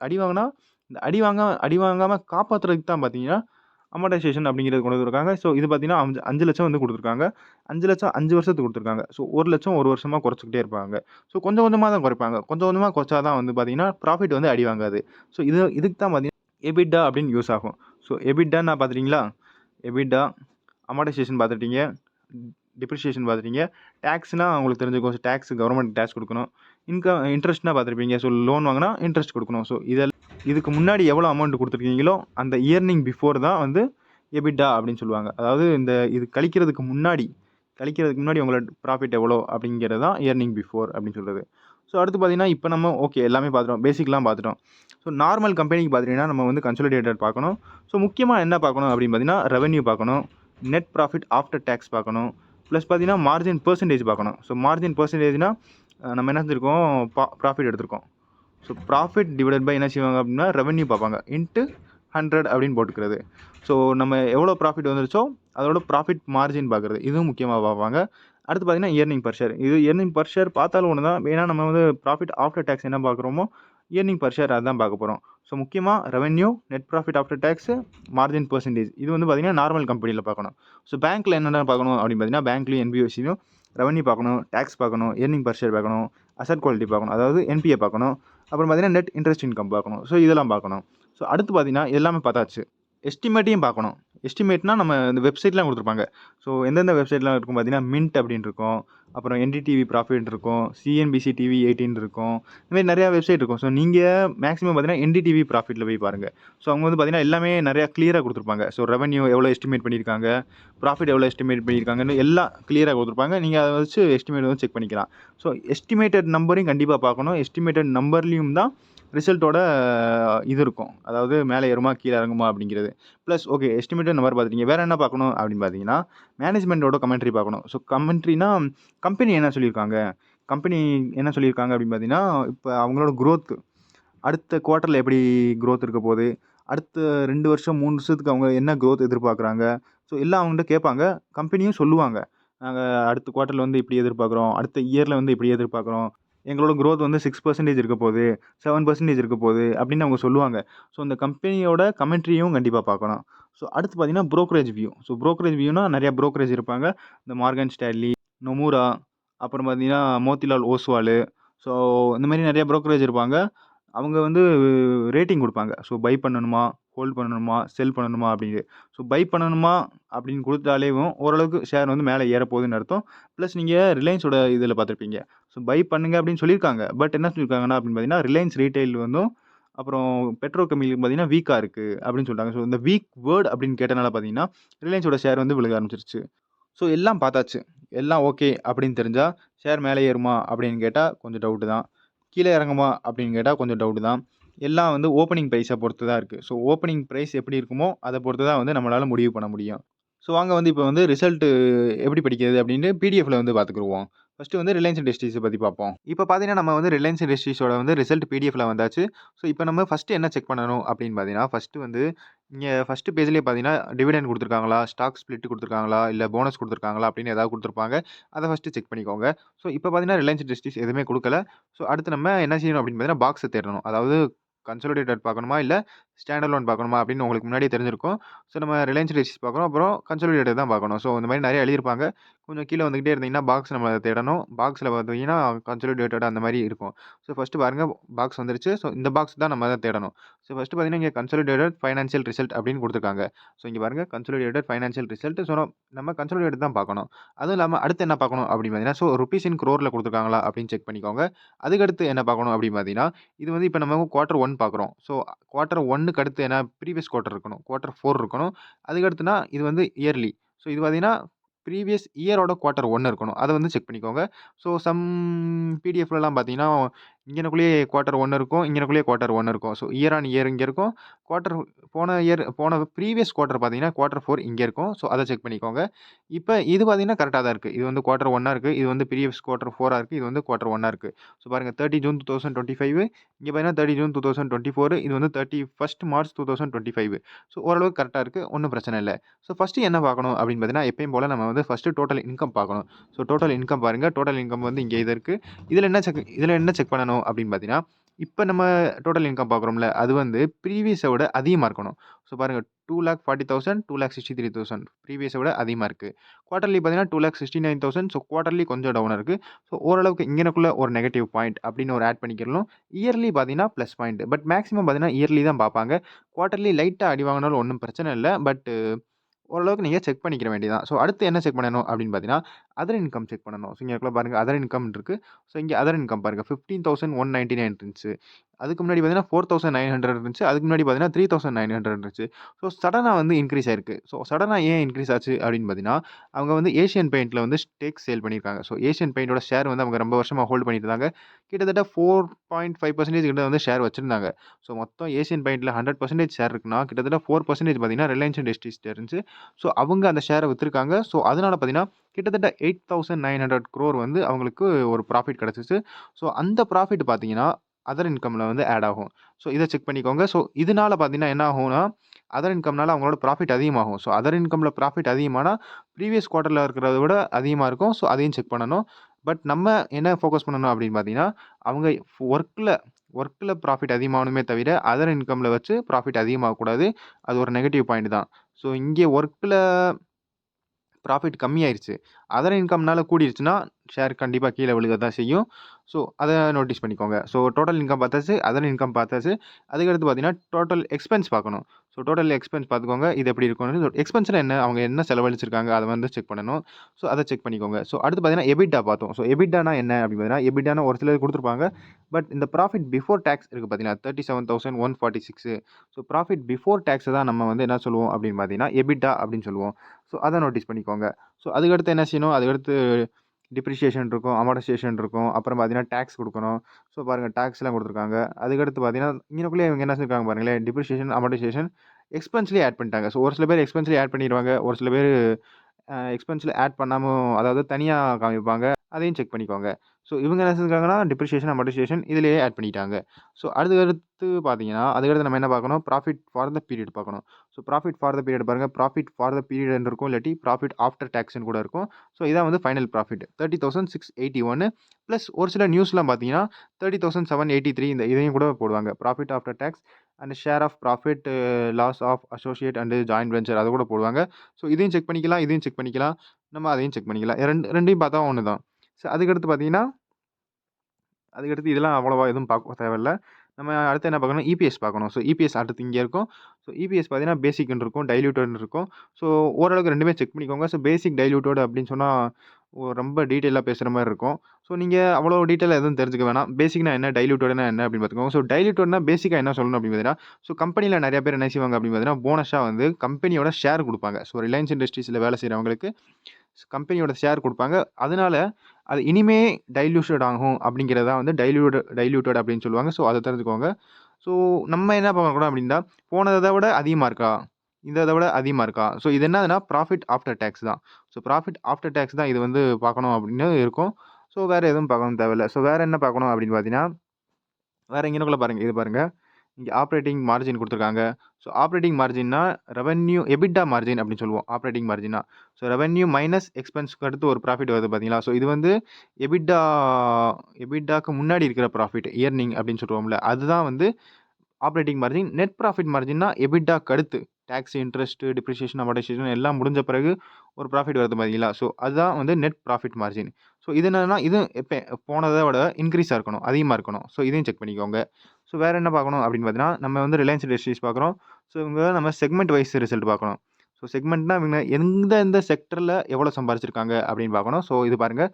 அடி வாங்கினா இந்த அடி வாங்க அடி வாங்காமல் காப்பாற்றுறதுக்கு தான் பார்த்தீங்கன்னா அமோடைசேஷன் அப்படிங்கிறது கொண்டு வந்துருக்காங்க. ஸோ இது பார்த்தீங்கன்னா அஞ்சு அஞ்சு லட்சம் வந்து கொடுத்துருக்காங்க. அஞ்சு லட்சம் அஞ்சு வருஷத்துக்கு கொடுத்துருக்காங்க. ஸோ ஒரு லட்சம் ஒரு வருஷமாக குறைச்சிக்கிட்டே இருப்பாங்க. ஸோ கொஞ்சம் கொஞ்சமாக தான் குறைப்பாங்க. கொஞ்சம் கொஞ்சமாக குறைச்சா தான் வந்து பார்த்தீங்கன்னா ப்ராஃபிட் வந்து அடி வாங்காது. ஸோ இது இதுக்கு தான் பார்த்தீங்கன்னா எபிட்டா அப்படின்னு யூஸ் ஆகும். ஸோ எபிட்டான்னு பார்த்துட்டிங்களா எபிட்டா அமோடைசேஷன் பார்த்துட்டீங்க டிப்ரிஷியேஷன் பார்த்துட்டீங்க டேக்ஸ்னால் உங்களுக்கு தெரிஞ்சுக்கோ டேக்ஸ் கவர்மெண்ட் டேக்ஸ் கொடுக்கணும். இன்கம் இன்ட்ரெஸ்ட்னா பார்த்துருப்பீங்க ஸோ லோன் வாங்கினா இன்ட்ரெஸ்ட் கொடுக்கணும். ஸோ இதெல்லாம் இதுக்கு முன்னாடி எவ்வளோ அமௌண்ட் கொடுத்துருக்கீங்களோ அந்த இயர்னிங் பிஃபோர் தான் வந்து எபிட்டா அப்படின்னு சொல்லுவாங்க. அதாவது இந்த இது கழிக்கிறதுக்கு முன்னாடி கழிக்கிறதுக்கு முன்னாடி உங்களோட ப்ராஃபிட் எவ்வளோ அப்படிங்கிறது தான் இயர்னிங் பிஃபோர் அப்படின்னு சொல்கிறது ஸோ அடுத்து பார்த்தீங்கன்னா இப்போ நம்ம ஓகே எல்லாமே பார்த்துட்டோம் பேசிக்லாம் பார்த்துட்டோம் ஸோ நார்மல் கம்பெனிக்கு பார்த்துட்டிங்கன்னா நம்ம வந்து கன்சோலிடேட்டட் பார்க்கணும் ஸோ முக்கியமாக என்ன பார்க்கணும் அப்படின்னு பார்த்தீங்கன்னா ரெவன்யூ பார்க்கணும் நெட் ப்ராஃபிட் ஆஃப்டர் டேக்ஸ் பார்க்கணும் ப்ளஸ் பார்த்தீங்கன்னா மார்ஜின் பர்சன்டேஜ் பார்க்கணும் ஸோ மார்ஜின் பர்சன்டேஜ்னால் நம்ம என்ன செஞ்சுருக்கோம்? பா ப்ராஃபிட் எடுத்திருக்கோம். ஸோ ப்ராஃபிட் டிவைடட் பை என்ன செய்வாங்க அப்படின்னா ரெவன்யூ பார்ப்பாங்க. இன்ட்டு ஹண்ட்ரட் அப்படின்னு போட்டுக்கிறது. ஸோ நம்ம எவ்வளோ ப்ராஃபிட் வந்துருச்சோ அதோட ப்ராஃபிட் மார்ஜின் பார்க்குறது. இதுவும் முக்கியமாக பார்ப்பாங்க. அடுத்து பார்த்தீங்கன்னா இயர்னிங் பர் ஷேர் இது இயர்னிங் பர் ஷேர் பார்த்தாலும் ஒன்று தான். ஏன்னா நம்ம வந்து ப்ராஃபிட் ஆஃப்டர் டேக்ஸ் என்ன பார்க்குறோமோ இயர்னிங் பர் ஷேர் அதுதான் பார்க்க போகிறோம் ஸோ முக்கியமாக revenue net profit after tax margin percentage இது வந்து பார்த்திங்கன்னா நார்மல் கம்பெனியில் பார்க்கணும். ஸோ பேங்க்கில் என்னென்ன பார்க்கணும் அப்படின்னு பார்த்தீங்கன்னா பேங்க்லேயும் என்பிஓசியும் ரெவன்யூ பார்க்கணும் டேக்ஸ் பார்க்கணும் இயர்னிங் பர் ஷேர் பார்க்கணும் அசட் குவாலிட்டி பார்க்கணும். அதாவது என்பிஏ பார்க்கணும். அப்புறம் பார்த்தீங்கன்னா நெட் இன்ட்ரெஸ்ட் இன்கம் பார்க்கணும். ஸோ இதெல்லாம் பார்க்கணும். ஸோ அடுத்து பார்த்தீங்கன்னா எல்லாமே பார்த்தாச்சு. எஸ்டிமேட்டையும் பார்க்கணும். எஸ்டிமேட்னா நம்ம இந்த வெப்சைட்லாம் கொடுத்துருப்பாங்க. ஸோ எந்தெந்த வெப்சைட்லாம் இருக்கும் பார்த்தீங்கன்னா மின்ட் அப்படின்னு இருக்கும். அப்புறம் என்டிடிவி ப்ராஃபிட் இருக்கும். சிஎன்பிசி டிவி எயிட்டின் இருக்கும். இதுமாதிரி நிறையா வெப்சைட் இருக்கும். ஸோ நீங்கள் மேக்ஸிமம் பார்த்தீங்கன்னா என்டிடிவி ப்ராஃபிட்டில் போய் பாருங்கள் ஸோ அவங்க வந்து பார்த்தீங்கன்னா எல்லாமே நிறையா கிளியராக கொடுத்துருப்பாங்க. ஸோ ரெவன்யூ எவ்வளோ எஸ்டிமேட் பண்ணியிருக்காங்க? ப்ராஃபிட் எவ்வளோ எஸ்டிமேட் பண்ணியிருக்காங்கன்னு எல்லாம் கிளியராக கொடுத்துருப்பாங்க. நீங்கள் அதை வச்சு எஸ்டிமேட் வந்து செக் பண்ணிக்கலாம். ஸோ எஸ்டிமேட்டட் நம்பரையும் கண்டிப்பாக பார்க்கணும். எஸ்டிமேட்டட் நம்பர்லேயும் தான் ரிசல்ட்டோட இது இருக்கும். அதாவது மேலே ஏறுமா கீழே இறங்குமா அப்படிங்கிறது. ப்ளஸ் ஓகே எஸ்டிமேட்டட் நம்பர் பார்த்துட்டீங்க. வேறு என்ன பார்க்கணும் அப்படின்னு பார்த்தீங்கன்னா மேனேஜ்மெண்ட்டோட கமெண்ட்ரி பார்க்கணும். ஸோ கமெண்ட்ரினா கம்பெனி என்ன சொல்லியிருக்காங்க? கம்பெனி என்ன சொல்லியிருக்காங்க அப்படின்னு பார்த்தீங்கன்னா இப்போ அவங்களோட க்ரோத் அடுத்த குவார்ட்டரில் எப்படி க்ரோத் இருக்க போகுது? அடுத்த ரெண்டு வருஷம் மூணு வருஷத்துக்கு அவங்க என்ன க்ரோத் எதிர்பார்க்குறாங்க? ஸோ எல்லாம் அவங்கள்ட்ட கேட்பாங்க. கம்பெனியும் சொல்லுவாங்க. நாங்கள் அடுத்த குவார்ட்டரில் வந்து இப்படி எதிர்பார்க்குறோம். அடுத்த இயரில் வந்து இப்படி எதிர்பார்க்குறோம். எங்களோட க்ரோத் வந்து சிக்ஸ் பர்சன்டேஜ் இருக்க போகுது செவன் பர்சன்டேஜ் இருக்க போகுது அப்படின்னு அவங்க சொல்லுவாங்க. ஸோ இந்த கம்பெனியோட கமெண்ட்ரியும் கண்டிப்பாக பார்க்கணும். ஸோ அடுத்து பார்த்தீங்கன்னா ப்ரோக்கரேஜ் வியூ ஸோ ப்ரோக்கரேஜ் வியூனா நிறையா ப்ரோக்கரேஜ் இருப்பாங்க. இந்த மார்கன் ஸ்டாலி நொமூரா அப்புறம் பார்த்தீங்கன்னா மோத்திலால் ஓஸ்வாலு. ஸோ இந்த மாதிரி நிறையா ப்ரோக்கரேஜ் இருப்பாங்க. அவங்க வந்து ரேட்டிங் கொடுப்பாங்க. ஸோ பை பண்ணணுமா? ஹோல்ட் பண்ணணுமா செல் பண்ணணுமா அப்படிங்கிறது ஸோ பை பண்ணணுமா அப்படின்னு கொடுத்தாலேவும் ஓரளவுக்கு ஷேர் வந்து மேலே ஏற போகுதுன்னு அர்த்தம் ப்ளஸ் நீங்கள் ரிலையன்ஸோட இதில் பார்த்துருப்பீங்க. ஸோ பை பண்ணுங்க அப்படின்னு சொல்லியிருக்காங்க. பட் என்ன சொல்லியிருக்காங்கன்னா அப்படின்னு பார்த்தீங்கன்னா ரிலையன்ஸ் ரீட்டைல் வந்தும் அப்புறம் பெட்ரோ கம்பெனிக்கு பார்த்தீங்கன்னா வீக்காக இருக்குது அப்படின்னு சொல்கிறாங்க ஸோ இந்த வீக் வேர்ட் அப்படின்னு கேட்டனால பார்த்தீங்கன்னா ரிலையன்ஸோட ஷேர் வந்து விழுக ஆரம்பிச்சிருச்சு. ஸோ எல்லாம் பார்த்தாச்சு. எல்லாம் ஓகே அப்படின்னு தெரிஞ்சால் ஷேர் மேலே ஏறுமா அப்படின்னு கேட்டால் கொஞ்சம் டவுட்டு தான். கீழே இறங்குமா அப்படின்னு கேட்டால் கொஞ்சம் டவுட்டு தான். எல்லாம் வந்து ஓப்பனிங் ப்ரைஸை பொறுத்து தான் இருக்குது ஸோ ஓப்பனிங் ப்ரைஸ் எப்படி இருக்குமோ அதை பொறுத்து தான் வந்து நம்மளால் முடிவு பண்ண முடியும். ஸோ வாங்க வந்து இப்போ வந்து ரிசல்ட்டு எப்படி படிக்கிறது அப்படின்னு பிடிஎஃப்பில் வந்து பார்த்துக்குருவோம் ஃபஸ்ட்டு வந்து ரிலையன்ஸ் இண்டஸ்ட்ரீஸை பற்றி பார்ப்போம் இப்போ பார்த்தீங்கன்னா நம்ம வந்து ரிலையன்ஸ் இண்டஸ்ட்ரீஸோட வந்து ரிசல்ட் பிடிஎஃப்ல வந்தாச்சு. ஸோ இப்போ நம்ம ஃபஸ்ட்டு என்ன செக் பண்ணணும் அப்படின்னு பார்த்தீங்கன்னா ஃபஸ்ட்டு வந்து இங்கே ஃபஸ்ட்டு பேஜ்லேயே பார்த்தீங்கன்னா டிவிடெண்ட் கொடுத்துருக்காங்களா? ஸ்டாக் ஸ்ப்ளிட் கொடுத்துருக்காங்களா? இல்லை போனஸ் கொடுத்துருக்காங்களா? அப்படின்னு ஏதாவது கொடுத்துருப்பாங்க. அதை ஃபஸ்ட்டு செக் பண்ணிக்கோங்க. ஸோ இப்போ பார்த்தீங்கன்னா ரிலையன்ஸ் இண்டஸ்ட்ரீஸ் எதுவுமே கொடுக்கல. ஸோ அடுத்து நம்ம என்ன செய்யணும் அப்படின்னு பார்த்தீங்கன்னா பாக்ஸை தேடணும். அதாவது கன்சோலிடேட்டட் பார்க்கணுமா? இல்லை ஸ்டாண்டர்ட் லோன் பார்க்கணுமா அப்படின்னு உங்களுக்கு முன்னாடியே தெரிஞ்சிருக்கும். ஸோ நம்ம ரிலையன்ஸ் இண்டஸ்ட்ரீஸ் பார்க்குறோம் அப்புறம் கன்சோலிடேட்டட் தான் பார்க்கணும். ஸோ இந்த மாதிரி நிறைய எழுதியிருப்பாங்க. கொஞ்சம் கீழே வந்துக்கிட்டே இருந்தீங்கன்னா பாக்ஸ் நம்ம தேடணும். பாக்ஸில் பார்த்தீங்கன்னா கன்சோலிடேட்டட் அந்த மாதிரி இருக்கும். ஸோ ஃபஸ்ட்டு பாருங்கள் பாக்ஸ் வந்துருச்சு. ஸோ இந்த பாக்ஸ் தான் நம்ம தான் தேடணும். ஸோ ஃபஸ்ட்டு பார்த்தீங்கன்னா இங்கே கன்சோலிடேட்டட் ஃபைனான்ஷியல் ரிசல்ட் அப்படின்னு கொடுத்துருக்காங்க. ஸோ இங்கே பாருங்கள் கன்சோலிடேட்டட் ஃபைனான்ஷியல் ரிசல்ட் ஸோ நம்ம கன்சோலிடேட் தான் பார்க்கணும். அதுவும் இல்லாமல் அடுத்து என்ன பார்க்கணும் அப்படின்னு பார்த்தீங்கன்னா ஸோ ருபீஸ் இன் க்ரோரில் கொடுத்துருக்காங்களா அப்படின்னு செக் பண்ணிக்கோங்க. அதுக்கடுத்து என்ன பார்க்கணும் அப்படின்னு பார்த்தீங்கன்னா இது வந்து இப்போ நம்ம குவார்ட்டர் ஒன் பார்க்குறோம். ஸோ குவார்ட்டர் ஒன் ஒன்றுக்கு அடுத்து என்ன ப்ரீவியஸ் குவார்ட்டர் இருக்கணும். குவார்ட்டர் ஃபோர் இருக்கணும். அதுக்கடுத்துனா இது வந்து இயர்லி. ஸோ இது பார்த்தீங்கன்னா ப்ரீவியஸ் இயரோட குவார்ட்டர் ஒன்று இருக்கணும். அதை வந்து செக் பண்ணிக்கோங்க. ஸோ சம் பிடிஎஃப்லலாம் பார்த்தீங்கன்னா இங்கனக்குள்ளேயே குவார்ட்டர் ஒன்று இருக்கும். இங்கனக்குள்ளேயே குவார்ட்டர் ஒன்று இருக்கும். ஸோ இயர் ஆன் இயர் இங்கே இருக்கும். குவார்ட்டர் போன இயர் போன ப்ரீவியஸ் குவார்ட்டர் பார்த்தீங்கன்னா, குவார்ட்டர் ஃபோர் இங்கே இருக்கும். ஸோ அதை செக் பண்ணிக்கோங்க. இப்போ இது பார்த்தீங்கன்னா, கரெக்டாக தான் இருக்குது இது வந்து குவார்ட்டர் ஒன்னாக இருக்குது இது வந்து ப்ரீவியஸ் குவார்ட்டர் ஃபோராக இருக்குது இது வந்து குவார்ட்டர் 1ஆ இருக்கு. ஸோ பாருங்க 30 ஜூன் தௌசண்ட் டுவெண்ட்டி ஃபைவ் இங்கே பார்த்தீங்கன்னா 30 ஜூன் 2024 இது வந்து 31 மார்ச் 2025 ஸோ ஓரளவுக்கு கரெக்டாக இருக்குது ஒன்றும் பிரச்சனை இல்லை ஸோ ஃபஸ்ட்டு என்ன பார்க்கணும் அப்படின்னு பார்த்தீங்கன்னா, எப்பயும் போல் நம்ம வந்து ஃபஸ்ட்டு டோட்டல் இன்கம் பார்க்கணும். ஸோ டோட்டல் இன்கம் பாருங்கள் டோட்டல் இன்கம் வந்து இங்கே இது இருக்குது இதில் என்ன செக் இதில் என்ன செக் பண்ணணும் அப்படின்னு பார்த்தீங்கன்னா, இப்போ நம்ம டோட்டல் இன்கம் பார்க்குறோம்ல, அது வந்து ப்ரீவியஸை விட அதிகமாக இருக்கணும். ஸோ பாருங்கள் two lakh forty thousand two lakh sixty three thousand ப்ரீவியஸை விட அதிகமாக இருக்குது குவார்டர்லி பார்த்தீங்கன்னா 2,69,000 ஸோ குவார்டர்லி கொஞ்சம் டவுன் இருக்குது ஸோ ஓரளவுக்கு இங்கனக்குள்ளே ஒரு நெகட்டிவ் பாயிண்ட் அப்படின்னு ஒரு ஆட் பண்ணிக்கிறோம். இயர்லி பார்த்தீங்கன்னா ப்ளஸ் பாயிண்ட். பட் மேக்ஸிமம் பார்த்தீங்கன்னா இயர்லி தான் பார்ப்பாங்க. குவார்டர்லி லைட்டாக அடி வாங்கினாலும் ஒன்றும் பிரச்சனை இல்லை. பட் ஓரளவுக்கு நீங்கள் செக் பண்ணிக்கிற வேண்டியதான் ஸோ அடுத்து என்ன செக் பண்ணணும் அப்படின்னு பார்த்தீங்கன்னா, அதர் இன்கம் செக் பண்ணணும். ஸோ இங்கனக்குள்ள பாருங்கள் அதர் இன்கம் இருக்குது ஸோ இங்கே அதர் இன்கம் பாருங்க 15,199 இருந்துச்சு. அதுக்கு முன்னாடி பார்த்தீங்கன்னா 4,900 இருந்துச்சு. அதுக்கு முன்னாடி பார்த்தீங்கன்னா 3,900 இருந்துச்சு. ஸோ சடனாக வந்து இன்க்ரீஸ் ஆயிருக்கு. ஸோ சடனாக ஏன் இன்க்ரீஸ் ஆச்சு அப்படின்னு பார்த்தீங்கன்னா, அவங்க வந்து ஏஷியன் பெயிண்ட்டில் வந்து ஸ்டேக் சேல் பண்ணியிருக்காங்க. ஸோ ஏசியன் பெயிண்டோட ஷேர் வந்து அவங்க ரொம்ப வருஷமாக ஹோல்ட் பண்ணிட்டு இருந்தாங்க. கிட்டத்தட்ட 4.5% கிட்ட வந்து ஷேர் வச்சிருந்தாங்க. ஸோ மொத்தம் ஏஷியன் பெயிண்டில் ஹண்ட்ரட் பர்சன்டேஜ் ஷேர் இருக்குன்னா, கிட்டத்தட்ட ஃபோர் பர்சன்டேஜ் பார்த்தீங்கன்னா ரிலையன்ஸ் இண்டஸ்ட்ரீஸ் இருந்துச்சு. ஸோ அவங்க அந்த ஷேரை விற்றுருக்காங்க ஸோ அதனால் பார்த்தீங்கன்னா, கிட்டத்தட்ட 8,900 க்ரோர் வந்து அவங்களுக்கு ஒரு ப்ராஃபிட் கிடச்சிச்சு ஸோ அந்த ப்ராஃபிட் பார்த்தீங்கன்னா, அதர் இன்கமில் வந்து ஆட் ஆகும். ஸோ இதை செக் பண்ணிக்கோங்க. ஸோ இதனால் பார்த்தீங்கன்னா என்ன ஆகும்னா, அதர் இன்கம்னால அவங்களோட ப்ராஃபிட் அதிகமாகும். ஸோ அதர் இன்கமில் ப்ராஃபிட் அதிகமானால் ப்ரீவியஸ் குவார்ட்டர்ல இருக்கிறத விட அதிகமாக இருக்கும். ஸோ அதையும் செக் பண்ணணும். பட் நம்ம என்ன ஃபோக்கஸ் பண்ணணும் அப்படின்னு பார்த்தீங்கன்னா, அவங்க ஒர்க்கில் ஒர்க்கில் ப்ராஃபிட் அதிகமாகணுமே தவிர, அதர் இன்கமில் வச்சு ப்ராஃபிட் அதிகமாகக்கூடாது. அது ஒரு நெகட்டிவ் பாயிண்ட் தான். ஸோ இங்கே ஒர்க்கில் ப்ராஃபிட் கம்மியாயிருச்சு. அதர் இன்கம்னால கூடிருச்சுன்னா, ஷேர் கண்டிப்பாக கீழே விழுக தான் செய்யும். ஸோ அதை நோட்டீஸ் பண்ணிக்கோங்க. ஸோ டோட்டல் இன்கம் பார்த்தாச்சு. அதர் இன்கம் பார்த்தாச்சு. அதுக்கடுத்து பார்த்தீங்கன்னா, டோட்டல் எக்ஸ்பென்ஸ் பார்க்கணும். ஸோ டோட்டல் எக்ஸ்பென்ஸ் பார்த்துக்கோங்க. இது எப்படி இருக்கும்னு எக்ஸ்பென்ஸில் என்ன? அவங்க என்ன செலவழிச்சிருக்காங்க? அதை வந்து செக் பண்ணணும். ஸோ அதை செக் பண்ணிக்கோங்க. ஸோ அடுத்து பார்த்தீங்கன்னா, எபிட்டா பார்த்தோம். ஸோ எபிட்டானா என்ன அப்படின்னு பார்த்தீங்கன்னா, எபிட்டானா ஒரு சிலர் கொடுத்துருப்பாங்க பட் இந்த ப்ராஃபிட் பிஃபோர் டேக்ஸ் இருக்குது பார்த்தீங்கன்னா thirty seven thousand one forty six so profit before tax தான் நம்ம வந்து என்ன சொல்லுவோம் அப்படின்னு பார்த்தீங்கன்னா, எபிட்டா அப்படின்னு சொல்லுவோம். ஸோ அதை நோட்டீஸ் பண்ணிக்கோங்க. ஸோ அதுக்கடுத்து என்ன செய்யணும்? அதுக்கடுத்து டிப்ரிஷியேஷன் இருக்கும். அமார்டைசேஷன் இருக்கும். அப்புறம் பார்த்தீங்கன்னா, டேக்ஸ் கொடுக்கணும் ஸோ பாருங்கள் டேக்ஸ்லாம் கொடுத்துருக்காங்க அதுக்கடுத்து பார்த்தீங்கன்னா, இங்கனக்குள்ளயே இவங்க என்ன செஞ்சிருக்காங்க பாருங்களேன். டிப்ரிஷியேஷன் அமார்டைசேஷன் எக்ஸ்பென்ஸ்லேயே ஆட் பண்ணிட்டாங்க. ஸோ ஒரு சில பேர் எக்ஸ்பென்ஸ்லேயே ஆட் பண்ணிடுவாங்க ஒரு சில பேர் எக்ஸ்பென்ஸில் ஆட் பண்ணாம அதாவது தனியாக காமிப்பாங்க. அதையும் செக் பண்ணிக்கோங்க. ஸோ இவங்க என்ன செஞ்சுருக்காங்கன்னா டிப்ரிஷியேஷன் அமார்டைசேஷன் இதிலேயே ஆட் பண்ணிட்டாங்க. ஸோ அதுக்கடுத்து பார்த்தீங்கன்னா, அதுக்கடுத்து நம்ம என்ன பார்க்கணும்? ப்ராஃபிட் ஃபார் த பீரியட் பார்க்கணும். So profit for the period பாருங்க. ப்ராஃபிட் ஃபார் த பீரியட்னு இருக்கும். இல்லாட்டி ப்ராஃபிட் ஆஃப்டர் டேக்ஸ்னு கூட இருக்கும். ஸோ இதான் வந்து final profit thirty thousand six eighty ஒன்று ப்ளஸ் ஒரு சில நியூஸ்லாம் பார்த்தீங்கன்னா, 30,783 இந்த இதையும் கூட போடுவாங்க. Profit after tax and share of profit loss of associate and joint venture அதை கூட போடுவாங்க. ஸோ இதையும் செக் பண்ணிக்கலாம். இதையும் செக் பண்ணிக்கலாம். நம்ம அதையும் செக் பண்ணிக்கலாம். 2 2யும் பார்த்தா ஒன்று தான். ஸோ அதுக்கடுத்து பார்த்தீங்கன்னா அதுக்கடுத்து இதெல்லாம் அவ்வளோவா எதுவும் பார்க்க தேவையில்ல. நம்ம அடுத்து என்ன பார்க்கணும்? இபிஎஸ் பார்க்கணும். ஸோ இபிஎஸ் அடுத்து இங்கே இருக்கும். ஸோ இபிஎஸ் பார்த்தீங்கன்னா, பேசிக்னு இருக்கும். டைல்யூட்டட்ன்னு இருக்கும். ஸோ ஓரளவுக்கு ரெண்டுமே செக் பண்ணிக்கோங்க. ஸோ பேசிக், டைல்யூட்டட் அப்படின்னு சொன்னால் ரொம்ப டீட்டெயிலாக பேசுகிற மாதிரி இருக்கும். ஸோ நீங்கள் அவ்வளோ டீட்டெயிலாக எதுவும் தெரிஞ்சுக்க வேணாம். பேசிக்னா என்ன? டைல்யூட்டட்னா என்ன? அப்படின்னு பார்த்துக்கோங்க. ஸோ டைல்யூட்டட்னா பேசிக்காக என்ன சொல்லணும் அப்படின்னு பார்த்தீங்கன்னா, ஸோ கம்பெனியில் நிறைய பேர் என்ன செய்வாங்க அப்படின்னு பார்த்தீங்கன்னா, போனஸாக வந்து கம்பெனியோட ஷேர் கொடுப்பாங்க ஸோ ரிலையன்ஸ் இண்டஸ்ட்ரீஸில் வேலை செய்கிறவங்களுக்கு கம்பெனியோட ஷேர் கொடுப்பாங்க அதனால அது இனிமே டைல்யூஷட் ஆகும் அப்படிங்கிறது வந்து டைல்யூட் டைல்யூட்டட் அப்படின்னு சொல்லுவாங்க. ஸோ அதை தெரிஞ்சுக்கோங்க. ஸோ நம்ம என்ன பார்க்கணும் அப்படின்னா, போனதை விட அதிகமாக இருக்கா? இதை விட அதிகமாக இருக்கா? ஸோ இது என்னதுன்னா, ப்ராஃபிட் ஆஃப்டர் டேக்ஸ் தான். ஸோ ப்ராஃபிட் ஆஃப்டர் டேக்ஸ் தான் இது வந்து பார்க்கணும் அப்படின்னு இருக்கும். ஸோ வேறு எதுவும் பார்க்கணும் தேவையில்ல. ஸோ வேறு என்ன பார்க்கணும் அப்படின்னு பார்த்தீங்கன்னா, வேறு எங்கேனக்குள்ளே பாருங்கள் இது பாருங்கள் இங்கே ஆப்ரேட்டிங் மார்ஜின் கொடுத்துருக்காங்க ஸோ ஆப்ரேட்டிங் மார்ஜின்னா ரெவன்யூ எபிட்டா மார்ஜின் அப்படின்னு சொல்லுவோம். ஆப்ரேட்டிங் மார்ஜினா ஸோ ரெவன்யூ மைனஸ் எக்ஸ்பென்ஸ்க்கு அடுத்து ஒரு ப்ராஃபிட் வருது பார்த்தீங்களா? ஸோ இது வந்து எபிட்டா எபிட்டாக்கு முன்னாடி இருக்கிற ப்ராஃபிட் இயர்னிங் அப்படின்னு சொல்லுவோம்ல. அதுதான் வந்து ஆப்ரேட்டிங் மார்ஜின். நெட் ப்ராஃபிட் மார்ஜின்னா எபிட்டாக்கு அடுத்து டேக்ஸ் இன்ட்ரெஸ்ட்டு டிப்ரிஷியேஷன் அமார்டைசேஷன் எல்லாம் முடிஞ்ச பிறகு ஒரு ப்ராஃபிட் வருது பார்த்தீங்களா? ஸோ அதுதான் வந்து நெட் ப்ராஃபிட் மார்ஜின். ஸோ இது என்னென்னா இது எப்போ போனதோட விட இருக்கணும். அதிகமாக இருக்கணும். ஸோ இதையும் செக் பண்ணிக்கோங்க. ஸோ வேறு என்ன பார்க்கணும் அப்படின்னு பார்த்தீங்கன்னா, நம்ம வந்து ரிலையன்ஸ் இண்டஸ்ட்ரீஸ் பார்க்குறோம். ஸோ இவங்க நம்ம செக்மெண்ட் வைஸ் ரிசல்ட் பார்க்கணும். ஸோ செக்மெண்ட்னா இவங்க எந்த எந்த செக்டரில் எவ்வளோ சம்பாரிச்சிருக்காங்க அப்படின்னு பார்க்கணும். ஸோ இது பாருங்க.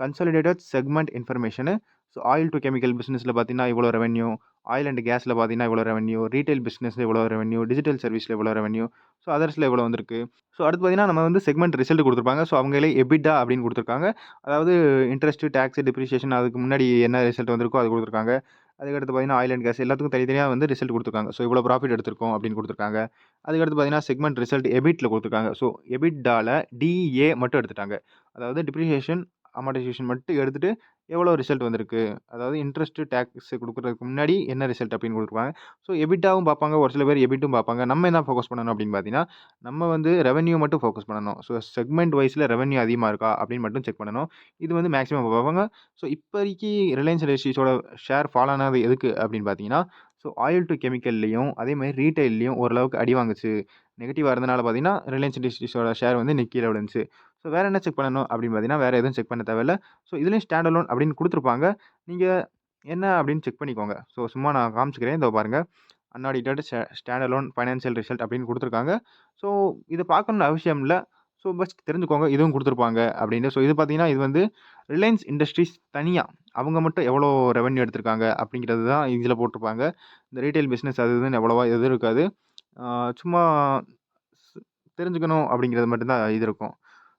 Consolidated segment information. So oil to chemical பிஸ்னஸில் பார்த்தீங்கன்னா இவ்வளோ ரெவென்யூ ஆயில் அண்ட் கேஸில் பார்த்தீங்கன்னா இவ்வளோ ரெவென்யூ ரீட்டைல் பிஸ்னஸில் இவ்வளோ ரெவென்யூ டிஜிட்டல் சர்வீஸில் இவ்வளோ ரெவென்யூ ஸோ அதர்ஸில் இவ்வளோ வந்திருக்கு ஸோ அடுத்து பார்த்தீங்கன்னா நம்ம வந்து செக்மெண்ட் ரிசல்ட் கொடுத்துருப்பாங்க ஸோ அவங்களே எபிட்டா அப்படின்னு கொடுத்துருக்காங்க அதாவது இன்ட்ரெஸ்ட்டு டேக்ஸ் டிப்ரிஷியேஷன் அதுக்கு முன்னாடி என்ன ரிசல்ட் வந்திருக்கோ அது கொடுத்துருக்காங்க அதுக்கடுத்து பார்த்தீங்கன்னா ஆயில் அண்ட் கேஸ் எல்லாத்துக்கும் தனித்தனியாக வந்து ரிசல்ட் கொடுத்துருக்காங்க. ஸோ இவ்வளோ ப்ராஃபிட் எடுத்திருக்கோம் அப்படின்னு கொடுத்துருக்காங்க. அதுக்கடுத்து பார்த்தீங்கன்னா செக்மெண்ட் ரிசல்ட் எபிட்டில் கொடுத்துருக்காங்க. ஸோ எபிட்டால டிஏ மட்டும் எடுத்துட்டாங்க. அதாவது டிப்ரிஷியேஷன் அமார்டைசேஷன் மட்டும் எடுத்துகிட்டு எவ்வளோ ரிசல்ட் வந்திருக்கு? அதாவது இன்ட்ரெஸ்ட்டு டேக்ஸ் கொடுக்குறதுக்கு முன்னாடி என்ன ரிசல்ட் அப்படின்னு கொடுத்துருப்பாங்க ஸோ எபிட்டாவும் பார்ப்பாங்க. ஒரு சில பேர் எபிட்டும் பார்ப்பாங்க. நம்ம என்ன ஃபோக்கஸ் பண்ணணும் அப்படின்னு பார்த்தீங்கன்னா நம்ம வந்து ரெவன்யூ மட்டும் ஃபோக்கஸ் பண்ணணும். ஸோ செக்மெண்ட் வைஸில் ரெவன்யூ அதிகமாக இருக்கா அப்படின்னு மட்டும் செக் பண்ணணும். இது வந்து மேக்ஸிமம் பார்ப்பாங்க. ஸோ இப்போதைக்கு ரிலையன்ஸ் இண்டஸ்ட்ரீஸோட ஷேர் ஃபால் ஆனது எதுக்கு அப்படின்னு பார்த்தீங்கன்னா ஸோ ஆயில் டு கெமிக்கல்லையும் அதே மாதிரி ரீட்டைல்லையும் ஓரளவுக்கு அடி வாங்குச்சு. நெகட்டிவாக இருந்தனால பார்த்தீங்கன்னா ரிலையன்ஸ் இண்டஸ்ட்ரீஸோட ஷேர் வந்து இன்னைக்கு கீழே விழுந்துச்சு. ஸோ வேறு என்ன செக் பண்ணணும் அப்படின்னு பார்த்தீங்கன்னா வேறு எதுவும் செக் பண்ண தேவையில்ல. ஸோ இதுலேயும் ஸ்டாண்ட் அலோன் அப்படின்னு கொடுத்துருப்பாங்க. நீங்கள் என்ன அப்படின்னு செக் பண்ணிக்கோங்க. ஸோ சும்மா நான் காமிச்சிக்கிறேன். இதோ பாருங்கள் unaudited standalone financial result அப்படின்னு கொடுத்துருக்காங்க. ஸோ இதை பார்க்கணும்னு அவசியம் இல்லை. ஸோ பஸ் தெரிஞ்சுக்கோங்க. இதுவும் கொடுத்துருப்பாங்க அப்படின்னு. ஸோ இது பார்த்தீங்கன்னா இது வந்து ரிலையன்ஸ் இண்டஸ்ட்ரீஸ் தனியாக அவங்க மட்டும் எவ்வளோ ரெவன்யூ எடுத்திருக்காங்க அப்படிங்கிறது தான் இதில் போட்டிருப்பாங்க. இந்த ரீட்டைல் பிஸ்னஸ் அது இதுன்னு எவ்வளோவா எதுவும் இருக்காது. சும்மா தெரிஞ்சுக்கணும் அப்படிங்கிறது மட்டும்தான் இது இருக்கும்.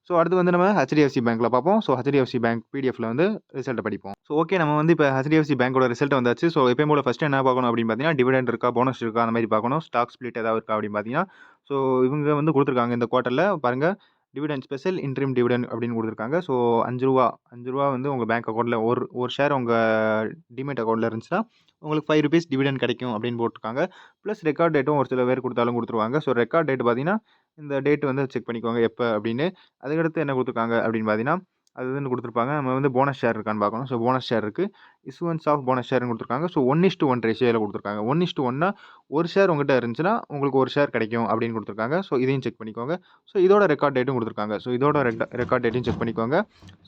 ஸோ அடுத்து வந்து நம்ம ஹெச்டிஎஃப்சி பேங்க்கில் பார்ப்போம். ஸோ ஹெச்டிஎஃப்சி பேங்க் பிடிஎஃப்ல வந்து ரிசல்ட்டை படிப்போம். ஸோ ஓகே நம்ம வந்து இப்போ ஹெச்டிஎஃப்சி பேங்கோட ரிசல்ட் வந்தாச்சு. ஸோ எப்பயும் போல ஃபஸ்ட்டு என்ன பார்க்கணும் அப்படின்னு பார்த்தீங்கன்னா டிவிடெண்ட் இருக்கா போனஸ் இருக்கா அந்த மாதிரி பார்க்கணும். ஸ்டாக் ஸ்பிளிட் ஏதாவது இருக்கா அப்படின்னு பார்த்தீங்கன்னா ஸோ இவங்க வந்து கொடுத்துருக்காங்க இந்த குவார்ட்டரில் பாருங்கள் டிவிடெண்ட் ஸ்பெஷல் இன்ட்ரீம் டிவிடெண்ட் அப்படின்னு கொடுத்துருக்காங்க. ஸோ அஞ்சு ரூபா அஞ்சு ரூபா வந்து உங்கள் பேங்க் அக்கௌண்ட்டில் ஒரு ஒரு ஷேர் உங்கள் டிமேட் அக்கௌண்ட்டில் இருந்துச்சுன்னா உங்களுக்கு ஃபைவ் ருபீஸ் டிவிடெண்ட் கிடைக்கும் அப்படின்னு போட்டிருக்காங்க. ப்ளஸ் ரெக்கார்ட் டேட்டும் ஒரு சில பேர் கொடுத்தாலும் கொடுத்துருவாங்க. ஸோ ரெக்கார்ட் டேட் பார்த்தீங்கன்னா இந்த டேட் வந்து செக் பண்ணிக்கோங்க எப்போ அப்படின்னு. அதுக்கடுத்து என்ன கொடுத்துருக்காங்க அப்படின்னு பார்த்தீங்கன்னா அது வந்து கொடுத்துருப்பாங்க. நம்ம வந்து போனஸ் ஷேர் இருக்கான்னு பார்க்கணும். ஸோ போனஸ் ஷேர் இருக்குது இஸ்வன்ஸ் ஆஃப் போனஸ் ஷேர்னு கொடுத்துருக்காங்க. ஸோ ஒன் இஸ் ஒன் ரேஷியோவில் கொடுத்துருக்காங்க. ஒன் இஸ்ட்டு டு ஒன்னா ஒரு ஷேர் உங்கள்கிட்ட இருந்துச்சுன்னா உங்களுக்கு ஒரு ஷேர் கிடைக்கும் அப்படின்னு கொடுத்துருக்காங்க. ஸோ இதையும் செக் பண்ணிக்கோங்க. ஸோ இதோட ரெக்கார்ட் டேட்டும் கொடுத்துருக்காங்க. ஸோ இதோட ரெக்கார்ட் டேட்டையும் செக் பண்ணிக்கோங்க.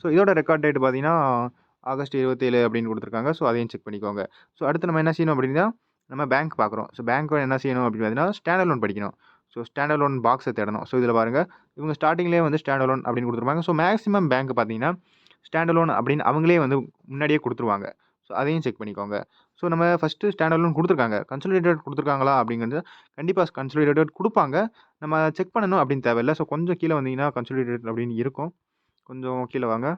ஸோ இதோட ரெக்கார்ட் டேட் பார்த்தீங்கன்னா ஆகஸ்ட் இருபத்தேழு அப்படின்னு கொடுத்துருக்காங்க. ஸோ அதையும் செக் பண்ணிக்கோங்க. ஸோ அடுத்து நம்ம என்ன செய்யணும் அப்படின்னா நம்ம பேங்க் பார்க்குறோம். ஸோ பேங்க் என்ன செய்யணும் அப்படின்னு பார்த்தீங்கன்னா ஸ்டாண்டர்ட் லோன் படிக்கணும். ஸோ ஸ்டாண்டர்ட் லோன் பாக்ஸை தேடணும். ஸோ இதில் பாருங்கள் இவங்க ஸ்டார்டிங்லேயே வந்து ஸ்டாண்டர்ட் லோன் அப்படின்னு கொடுத்துருப்பாங்க. ஸோ மேக்ஸிமம் பேங்க் பார்த்தீங்கன்னா ஸ்டாண்டர்ட் லோன் அப்படின்னு அவங்களே வந்து முன்னாடியே கொடுத்துருவாங்க. ஸோ அதையும் செக் பண்ணிக்கோங்க. ஸோ நம்ம ஃபஸ்ட்டு ஸ்டாண்டர்ட் லோன் கொடுத்துருக்காங்க. கன்சல்டேட்டட் கொடுத்துருக்காங்களா அப்படிங்கிறது கண்டிப்பாக கன்சல்டேட்டட் கொடுப்பாங்க. நம்ம செக் பண்ணணும் அப்படின்னு தேவையில்ல. ஸோ கொஞ்சம் கீழே வந்தீங்கன்னா கன்சல்டேட்டட் அப்படின்னு இருக்கும். கொஞ்சம் கீழே வாங்க.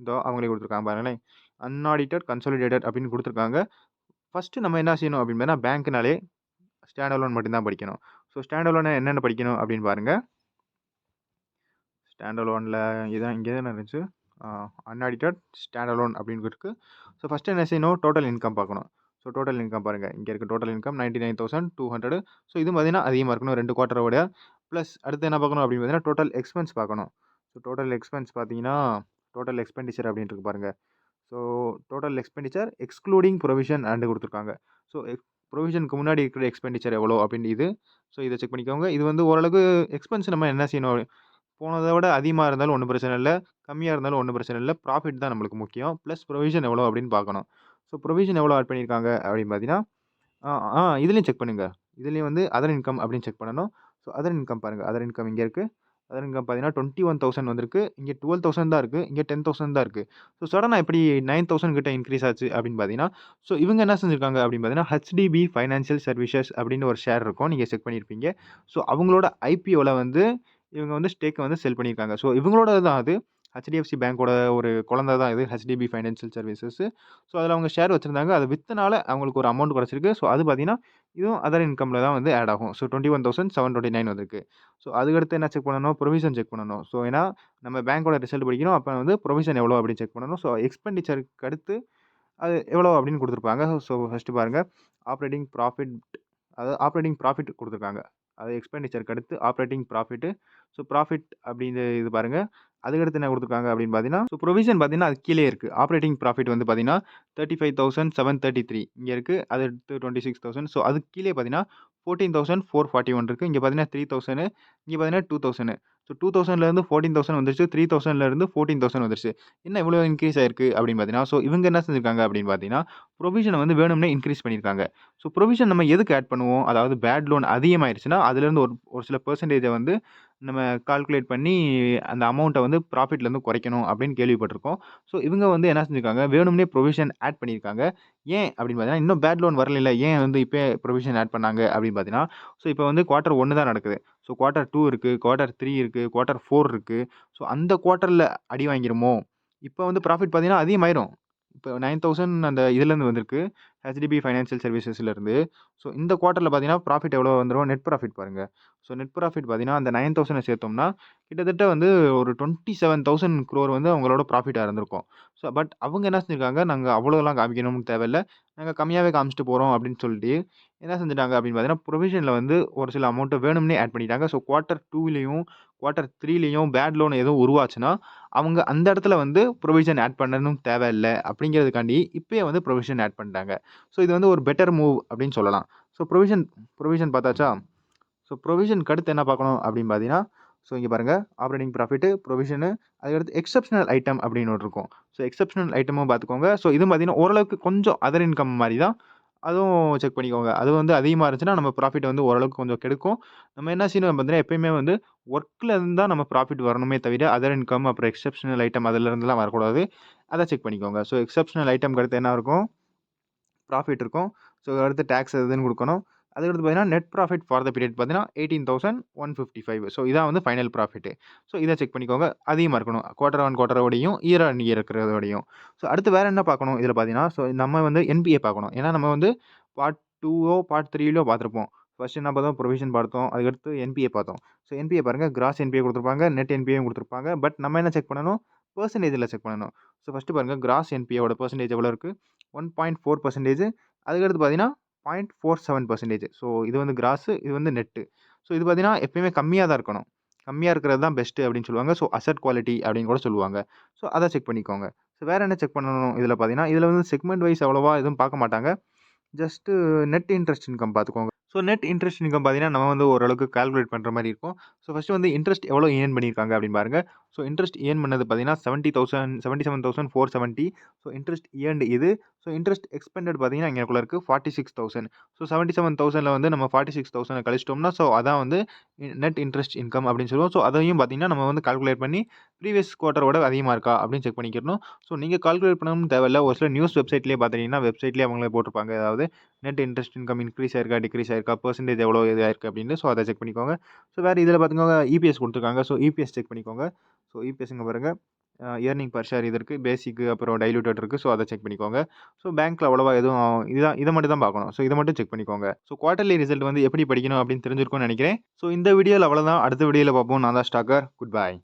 இதோ அவங்களே கொடுத்துருக்காங்க பாருங்களேன். அன்ஆடிட்டட் கன்சல்டேட்டட் அப்படின்னு கொடுத்துருக்காங்க. ஃபஸ்ட்டு நம்ம என்ன செய்யணும் அப்படின்னு பார்த்தா பேங்க்னாலே ஸ்டாண்டர்ட் லோன் மட்டும்தான் படிக்கணும். ஸோ ஸ்டாண்ட் அலோனை என்னென்ன படிக்கணும் அப்படின்னு பாருங்கள் ஸ்டாண்டர்ட் லோனில் இதான் இங்கே தான் இருந்துச்சு. அன்ஆடிட்டட் ஸ்டாண்ட் லோன் அப்படின்னு இருக்குது ஸோ ஃபஸ்ட்டு என்ன செய்யணும்? டோட்டல் இன்கம் பார்க்கணும். ஸோ டோட்டல் இன்கம் பாருங்கள் இங்கே இருக்க total income ninety nine thousand two hundred so இது பார்த்தீங்கன்னா அதிகமாக இருக்கணும். ரெண்டு குவார்ட்டரோட ப்ளஸ் அடுத்து என்ன பார்க்கணும் அப்படின்னு பார்த்தீங்கன்னா டோட்டல் எக்ஸ்பென்ஸ் பார்க்கணும். ஸோ டோட்டல் எக்ஸ்பென்ஸ் பார்த்தீங்கன்னா டோட்டல் எக்ஸ்பெண்டிச்சர் அப்படின்ட்டு பாருங்கள் so total expenditure excluding provision and கொடுத்துருக்காங்க. ஸோ எக் ப்ரொவிஷனுக்கு முன்னாடி இருக்கிற எக்ஸ்பெண்டிச்சர் எவ்வளோ அப்படின்னு இது. ஸோ இதை செக் பண்ணிக்கோங்க. இது வந்து ஓரளவுக்கு எக்ஸ்பென்ஸ் நம்ம என்ன செய்யணும்? போனதை விட அதிகமாக இருந்தாலும் ஒன்றும் பிரச்சனை இல்லை. கம்மியாக இருந்தாலும் ஒன்றும் பிரச்சனை இல்லை. ப்ராஃபிட் தான் நம்மளுக்கு முக்கியம். ப்ளஸ் ப்ரொவிஷன் எவ்வளோ அப்படின்னு பார்க்கணும். ஸோ ப்ரொவிஷன் எவ்வளோ ஆட் பண்ணியிருக்காங்க அப்படின்னு பார்த்தீங்கன்னா ஆ ஆ இதுலேயும் செக் பண்ணுங்கள் இதுலேயும் வந்து அதர் இன்கம் அப்படின்னு செக் பண்ணணும். ஸோ அதர் இன்கம் பாருங்கள் அதர் இன்கம் இங்கே இருக்குது அதர் இங்கே பார்த்தீங்கன்னா டுவெண்ட்டி ஒன் தௌசண்ட் வந்திருக்கு. இங்கே டுவெல் தௌசண்ட் தான் இருக்குது இங்கே டென் தௌசண்ட் தான் இருக்குது ஸோ சடனாக எப்படி நைன் தௌசண்ட் கிட்ட இன்க்ரீஸ் ஆச்சு அப்படின்னு பார்த்தீங்கன்னா ஸோ இவங்க என்ன செஞ்சுருக்காங்க அப்படின்னு பார்த்தீங்கன்னா ஹெச்டிபி ஃபைனான்சியல் சர்வீசஸ் அப்படின்னு ஒரு ஷேர் இருக்கும். நீங்கள் செக் பண்ணியிருப்பீங்க ஸோ அவங்களோட ஐபிஓவில் வந்து இவங்க வந்து ஸ்டேக்கை வந்து செல் பண்ணியிருக்காங்க ஸோ இவங்களோட தான் அது. ஹெச்டிஎஃப்சி பேங்க்கோட ஒரு குழந்தை தான் இது. ஹெச்டிபி ஃபைனான்ஷியல் சர்வீசஸ் ஸோ அதில் அவங்க ஷேர் வச்சுருந்தாங்க. அதை வித்தனால அவங்களுக்கு ஒரு அமௌண்ட் கிடச்சிருக்கு. ஸோ அது பார்த்தீங்கன்னா இதுவும் அதர் இன்கமில் தான் வந்து ஆட் ஆகும். So twenty one thousand seven twenty nine வந்திருக்கு. ஸோ அதுக்கடுத்து என்ன செக் பண்ணணும்? ப்ரொவிஷன் செக் பண்ணணும். ஸோ ஏன்னா நம்ம பேங்க்கோட ரிசல்ட் படிக்கணும் அப்போ வந்து ப்ரொவிஷன் எவ்வளோ அப்படின்னு செக் பண்ணணும். ஸோ எக்ஸ்பெண்டிச்சருக்கு அடுத்து அது எவ்வளோ அப்படின்னு கொடுத்துருப்பாங்க. ஸோ ஃபஸ்ட்டு பாருங்கள் ஆப்ரேட்டிங் ப்ராஃபிட் அதாவது ஆப்ரேட்டிங் ப்ராஃபிட் கொடுத்துருக்காங்க. அது எக்ஸ்பெண்டிச்சருக்கு அடுத்து ஆப்ரேட்டிங் ப்ராஃபிட்டு ஸோ ப்ராஃபிட் அப்படின்னு இது பாருங்கள் அதுக்கடுத்து என்ன கொடுத்துருக்காங்க அப்படின்னு பார்த்தீங்கன்னா ஸோ ப்ரொவிஷன் பார்த்தீங்கன்னா அது கீழே இருக்குது ஆப்ரேட்டிங் ப்ராஃபிட் வந்து பார்த்தீங்கன்னா thirty five thousand seven thirty three இங்கே இருக்குது அது எடுத்து டுவெண்ட்டி சிக்ஸ் தௌசண்ட் ஸோ அது கீழே பார்த்தீங்கன்னா fourteen thousand four forty one இருக்குது இங்கே பார்த்தீங்கன்னா த்ரீ தௌசண்ட் இங்கே பார்த்தீங்கன்னா டூ தௌசண்ட் ஸோ டூ தௌசண்ட்லேருந்து ஃபோர்டீன் தௌசண்ட் வந்துருச்சு. த்ரீ தௌசண்ட்லேருந்து ஃபோர்டீன் தௌசண்ட் வந்துருச்சு. என்ன இவ்வளோ இன்க்ரீஸ் ஆயிருக்கு அப்படின்னு பார்த்தீங்கன்னா ஸோ இவங்க என்ன செஞ்சிருக்காங்க அப்படின்னு பார்த்தீங்கன்னா ப்ரொவிஷனை வந்து வேணும்னே இன்க்ரீஸ் பண்ணியிருக்காங்க ஸோ ப்ரொவிஷன் நம்ம எதுக்கு ஆட் பண்ணுவோம்? அதாவது பேட் லோன் அதிகமாயிருச்சுன்னா அதுலேருந்து ஒரு ஒரு சில பர்சன்டேஜை வந்து நம்ம கால்குலேட் பண்ணி அந்த அமௌண்ட்டை வந்து ப்ராஃபிட்லேருந்து குறைக்கணும் அப்படின்னு கேள்விப்பட்டிருக்கோம். ஸோ இவங்க வந்து என்ன செஞ்சுருக்காங்க? வேணும்னே ப்ரொவிஷன் ஆட் பண்ணியிருக்காங்க ஏன் அப்படின்னு பார்த்தீங்கன்னா இன்னும் பேட் லோன் வரல ஏன் வந்து இப்போ ப்ரொவிஷன் ஆட் பண்ணாங்க அப்படின்னு பார்த்தீங்கன்னா ஸோ இப்போ வந்து குவார்ட்டர் ஒன்று தான் நடக்குது. ஸோ குவார்ட்டர் டூ இருக்குது குவார்ட்டர் த்ரீ இருக்குது குவார்ட்டர் ஃபோர் இருக்குது ஸோ அந்த குவார்ட்டரில் அடி வாங்கிடுமோ இப்போ வந்து ப்ராஃபிட் பார்த்தீங்கன்னா அதிகமாயிரும். இப்போ நைன் தௌசண்ட் அந்த இதுலேருந்து வந்திருக்கு ஹெச்டிபி ஃபைனான்சியல் சர்வீசஸ்லேருந்து ஸோ இந்த குவார்ட்டரில் பார்த்தீங்கன்னா ப்ராஃபிட் எவ்வளோ வந்துடும் நெட் ப்ராஃபிட் பாருங்கள் ஸோ நெட் ப்ராஃபிட் பார்த்தீங்கன்னா அந்த நைன் தௌசண்டை சேர்த்தோம்னா கிட்டத்தட்ட வந்து ஒரு டுவெண்ட்டி செவன் தௌசண்ட் க்ரோர் வந்து அவங்களோட ப்ராஃபிட்டாக இருந்திருக்கும். ஸோ பட் அவங்க என்ன செஞ்சுருக்காங்க? நாங்கள் அவ்வளோலாம் காமிக்கணும்னு தேவையில்ல. நாங்கள் கம்மியாகவே காமிச்சிட்டு போகிறோம் அப்படின்னு சொல்லிட்டு என்ன செஞ்சுட்டாங்க அப்படின்னு பார்த்தீங்கன்னா ப்ரொவிஷனில் வந்து ஒரு சில அமௌண்ட்டை வேணும்னே ஆட் பண்ணிட்டாங்க. ஸோ குவார்ட்டர் டூலேயும் குவார்ட்டர் த்ரீலேயும் பேட் லோன் எதுவும் உருவாச்சுன்னா அவங்க அந்த இடத்துல வந்து ப்ரொவிஷன் ஆட் பண்ணணும் தேவையில்லை அப்படிங்கிறதுக்காண்டி இப்போயே வந்து ப்ரொவிஷன் ஆட் பண்ணிட்டாங்க. ஸோ இது வந்து ஒரு பெட்டர் மூவ் அப்படின்னு சொல்லலாம். ஸோ ப்ரொவிஷன் ப்ரொவிஷன் பார்த்தாச்சா? ஸோ ப்ரொவிஷனுக்கு அடுத்து என்ன பார்க்கணும் அப்படின்னு பார்த்தீங்கன்னா ஸோ இங்கே பாருங்கள் ஆப்ரேட்டிங் ப்ராஃபிட்டு ப்ரொவிஷனு அதுக்கடுத்து எக்ஸப்ஷனல் ஐட்டம் அப்படின்னு ஒன்று இருக்கும். ஸோ எக்ஸப்ஷனல் ஐட்டமும் பார்த்துக்கோங்க ஸோ இதுவும் பார்த்தீங்கன்னா ஓரளவுக்கு கொஞ்சம் அதர் இன்கம் மாதிரி தான். அதுவும் செக் பண்ணிக்கோங்க. அது வந்து அதிகமாக இருந்துச்சுன்னா நம்ம ப்ராஃபிட் வந்து ஓரளவுக்கு கொஞ்சம் கெடுக்கும். நம்ம என்ன செய்யணும்? பார்த்தீங்கன்னா எப்பயுமே வந்து ஒர்க்கில் இருந்தால் தான் நம்ம ப்ராஃபிட் வரணுமே தவிர அதர் இன்கம் அப்புறம் எக்ஸப்ஷனல் ஐட்டம் அதிலிருந்துலாம் வரக்கூடாது. அதை செக் பண்ணிக்கோங்க. ஸோ எக்ஸப்ஷனல் ஐட்டம் அடுத்து என்ன இருக்கும்? ப்ராஃபிட் இருக்கும். ஸோ அடுத்து டேக்ஸ் எதுன்னு கொடுக்கணும். அதுக்கடுத்து பார்த்தீங்கன்னா net profit for the period பார்த்தீங்கன்னா eighteen thousand one fifty five so இதான் வந்து ஃபைனல் ப்ராஃபிட்டு ஸோ இதை செக் பண்ணிக்கோங்க. அதிகமாக இருக்கணும் குவார்டர் ஒன் குவார்டரோடையும் இயர் அண்ட் இயர் இருக்கிறதோடையும். ஸோ அடுத்து வேறு என்ன பார்க்கணும்? இதில் பார்த்தீங்கன்னா ஸோ நம்ம வந்து என்பிஏ பார்க்கணும். ஏன்னா நம்ம வந்து பார்ட் டூவோ பார்ட் த்ரீலோ பார்த்துருப்போம். ஃபஸ்ட் என்ன பார்த்தோம்? ப்ரொவிஷன் பார்த்தோம். அதுக்கடுத்து என்பிஏ பார்த்தோம். ஸோ என்பிஏ பாருங்கள் கிராஸ் என்பிஏ கொடுத்துருப்பாங்க நெட் என்பிஏயும் கொடுத்துருப்பாங்க. பட் நம்ம என்ன செக் பண்ணணும்? பர்சன்டேஜில் செக் பண்ணணும். ஸோ ஃபஸ்ட்டு பாருங்கள் கிராஸ் என்பிஏவோட பர்சன்டேஜ் எவ்வளோ இருக்குது ஒன் பாயிண்ட் ஃபோர் பர்சன்டேஜ் அதுக்கடுத்து பார்த்தீங்கன்னா point four seven percentage so இது வந்து கிராஸு இது வந்து நெட்டு ஸோ இது பார்த்தீங்கன்னா எப்பயுமே கம்மியாக தான் இருக்கணும். கம்மியாக இருக்கிறது தான் பெஸ்ட்டு அப்படின்னு சொல்லுவாங்க. ஸோ அசட் குவாலிட்டி அப்படின்னு கூட சொல்லுவாங்க. ஸோ அதை செக் பண்ணிக்கோங்க. ஸோ வேறு என்ன செக் பண்ணணும் இதில் பார்த்தீங்கன்னா இதில் வந்து செக்மெண்ட் வைஸ் அவ்வளோவா எதுவும் பார்க்க மாட்டாங்க. ஜஸ்ட்டு நெட் இன்ட்ரெஸ்ட் இன்கம் பார்த்துக்கோங்க. ஸோ நெட் இன்ட்ரெஸ்ட் இன்கம் பார்த்தீங்கன்னா நம்ம வந்து ஓரளவுக்கு கால்குலேட் பண்ணுற மாதிரி இருக்கும். ஸோ ஃபஸ்ட்டு வந்து இன்ட்ரெஸ்ட் எவ்வளோ ஏர்ன் பண்ணியிருக்காங்க அப்படின்னு பாருங்கள் ஸோ இன்ட்ரெஸ்ட் ஏர்ன் பண்ணது பார்த்தீங்கன்னா seventy thousand seventy seven thousand four seventy so interest earned இது. ஸோ இன்ட்ரெஸ்ட் எக்ஸ்பெண்டட் பார்த்தீங்கன்னா எங்களுக்குள்ள இருக்குது forty six thousand so seventy seven தௌசண்டில் வந்து நம்ம ஃபார்ட்டி சிக்ஸ் தௌசண்ட் கழிச்சிட்டோம்னா ஸோ அதான் வந்து நெட் இன்ட்ரெஸ்ட் இன்கம் அப்படின்னு சொல்லுவோம். ஸோ அதையும் பார்த்தீங்கன்னா நம்ம வந்து கால்குலேட் பண்ணி ப்ரீவியஸ் குவார்ட்டரோட அதிகமாக இருக்கா அப்படின்னு செக் பண்ணிக்கிறோம் ஸோ நீங்கள் கால்குலேட் பண்ணணும் தேவையில்ல. ஒரு சில நியூஸ் வெப்சைட்லேயே பார்த்தீங்கன்னா வெப்சைட்லேயே அவங்களே போட்டிருப்பாங்க. அதாவது நெட் இன்ட்ரெஸ்ட் இன்கம் இன்க்ரீஸ் ஆயிருக்கா டிக்ரீஸ் ஆயிருக்கா பர்சன்டேஜ் எவ்வளோ இதாக இருக்குது அப்படின்னு. ஸோ அதை செக் பண்ணிக்கோங்க. ஸோ வேறு இதில் பார்த்துக்கோங்க இபிஎஸ் கொடுத்துருக்காங்க. ஸோ இபிஎஸ் செக் பண்ணிக்கோங்க. ஸோ இபிஎஸ்ங்க பாருங்கள் இயர்னிங் பர் ஷேர் இது இருக்குது பேசிக்கு அப்புறம் டைலூட்டட் இருக்குது ஸோ அதை செக் பண்ணிக்கோங்க. ஸோ பேங்க்கில் அவ்வளோவா எதுவும் இதுதான் இதை மட்டும் தான் பார்க்கணும். ஸோ இதை மட்டும் செக் பண்ணிக்கோங்க. ஸோ குவார்ட்டர்லி ரிசல்ட் வந்து எப்படி படிக்கணும் அப்படின்னு தெரிஞ்சிருக்கும்னு நினைக்கிறேன். ஸோ இந்த வீடியோவில் அவ்வளோதான் அடுத்த வீடியோவில் பார்ப்போம். நான் தான் ஸ்டாக்கர். குட் பாய்